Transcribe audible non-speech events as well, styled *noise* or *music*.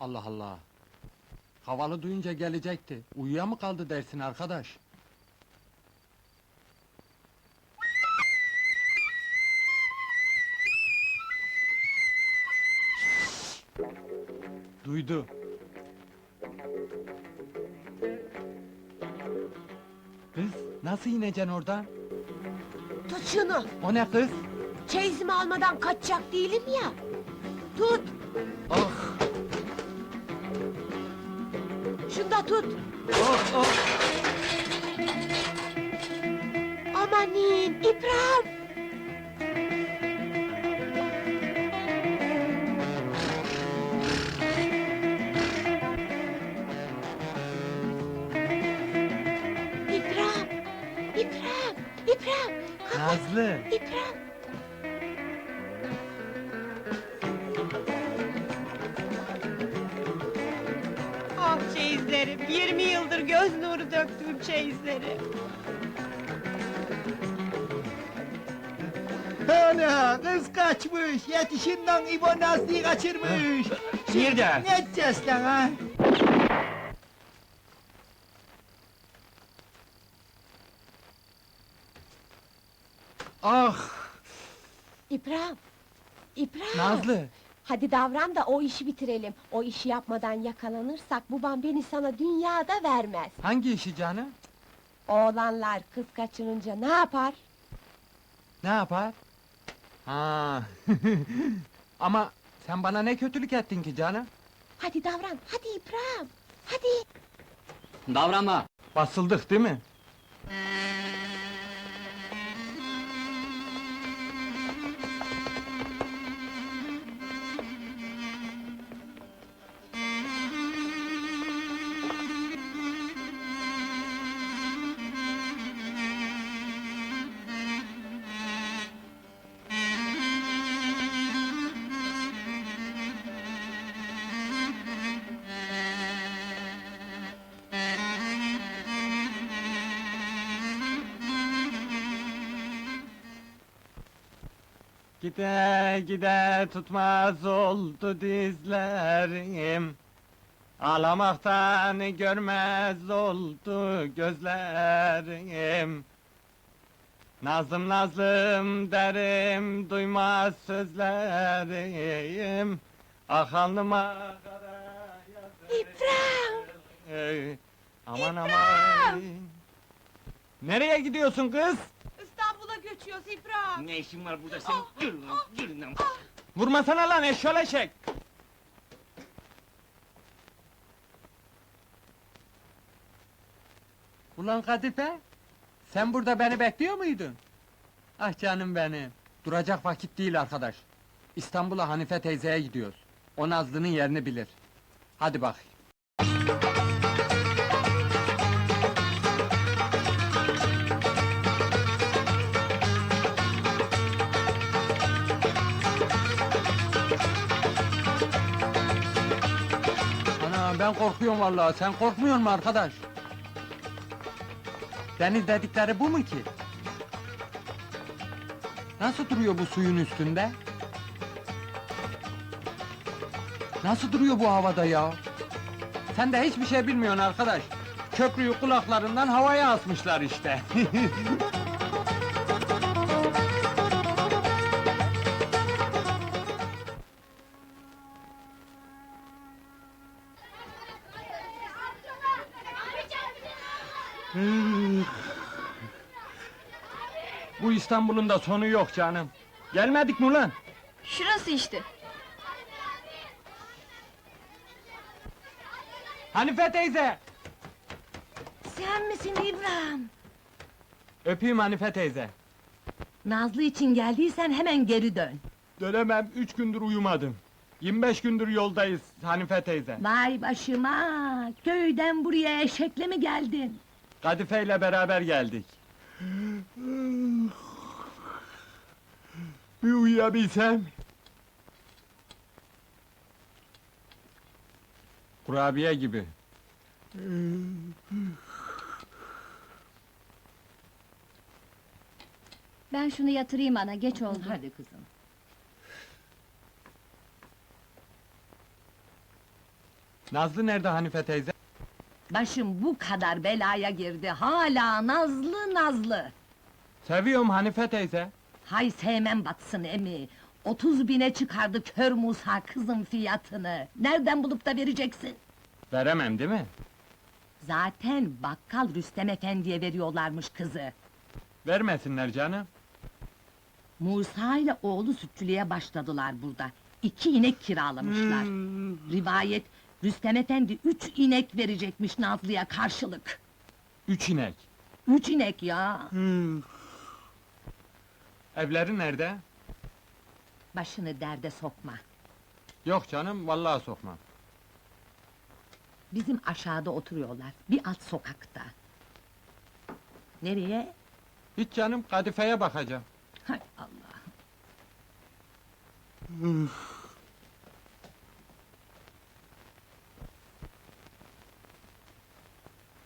Allah Allah. Havalı duyunca gelecekti. Uyuya mı kaldı dersin arkadaş? Duydu. Kız, nasıl ineceksin oradan? Tut şunu. O ne kız? Çeyizimi almadan kaçacak değilim ya. Tut. Ah! Şunu da tut. Ah! ah! Amanin İbrahim. İbrahim. İbrahim. İbrahim. Kalk. Nazlı! İbrahim. Çeyizlerim, 20 yıldır göz nuru döktüğüm çeyizleri. Ana kız kaçmış. Yetişin lan İbo Nazlı'yı kaçırmış. Nerede? Ne edeceğiz lan ha? Ah! İbrahim. İbrahim. Nazlı! Hadi davran da o işi bitirelim. O işi yapmadan yakalanırsak babam beni sana dünyada vermez. Hangi işi canım? Oğlanlar kız kaçırınca ne yapar? Ne yapar? Ha. *laughs* Ama sen bana ne kötülük ettin ki canım? Hadi davran, hadi İbrahim. Hadi. Davranma. Basıldık değil mi? Gide gide tutmaz oldu dizlerim. Ağlamaktan görmez oldu gözlerim. Nazım nazlım derim duymaz sözlerim. Ah alnıma kara İbrahim. Ey, Aman aman. Nereye gidiyorsun kız? Ne işin var burada senin? Yürü lan, yürü lan! Vurmasana lan eşşoleşek! Ulan Kadife, sen burada beni bekliyor muydun? Ah canım benim, duracak vakit değil arkadaş. İstanbul'a Hanife teyzeye gidiyoruz. O Nazlı'nın yerini bilir. Hadi bak. Ben korkuyorum vallahi. Sen korkmuyor musun arkadaş? Deniz dedikleri bu mu ki? Nasıl duruyor bu suyun üstünde? Nasıl duruyor bu havada ya? Sen de hiçbir şey bilmiyorsun arkadaş. Köprüyü kulaklarından havaya asmışlar işte. *laughs* bu İstanbul'un da sonu yok canım. Gelmedik mi ulan? Şurası işte. Hanife teyze! Sen misin İbrahim? Öpeyim Hanife teyze. Nazlı için geldiysen hemen geri dön. Dönemem, üç gündür uyumadım. 25 gündür yoldayız Hanife teyze. Vay başıma! Köyden buraya eşekle mi geldin? Kadife ile beraber geldik. Bir uyuyabilsem. Kurabiye gibi. Ben şunu yatırayım ana, geç oldu. Hadi kızım. Nazlı nerede Hanife teyze? Başım bu kadar belaya girdi. Hala nazlı nazlı. Seviyorum Hanife teyze. Hay sevmem batsın emi. Otuz bine çıkardı kör Musa kızın fiyatını. Nereden bulup da vereceksin? Veremem değil mi? Zaten bakkal Rüstem Efendi'ye veriyorlarmış kızı. Vermesinler canım. Musa ile oğlu sütçülüğe başladılar burada. İki inek kiralamışlar. Rivayet, Rüstem Efendi üç inek verecekmiş Nazlı'ya karşılık. Üç inek. Üç inek ya! Evleri nerede? Başını derde sokma. Yok canım, vallahi sokmam. Bizim aşağıda oturuyorlar, bir alt sokakta. Nereye? Hiç canım, kadifeye bakacağım. Hay Allah!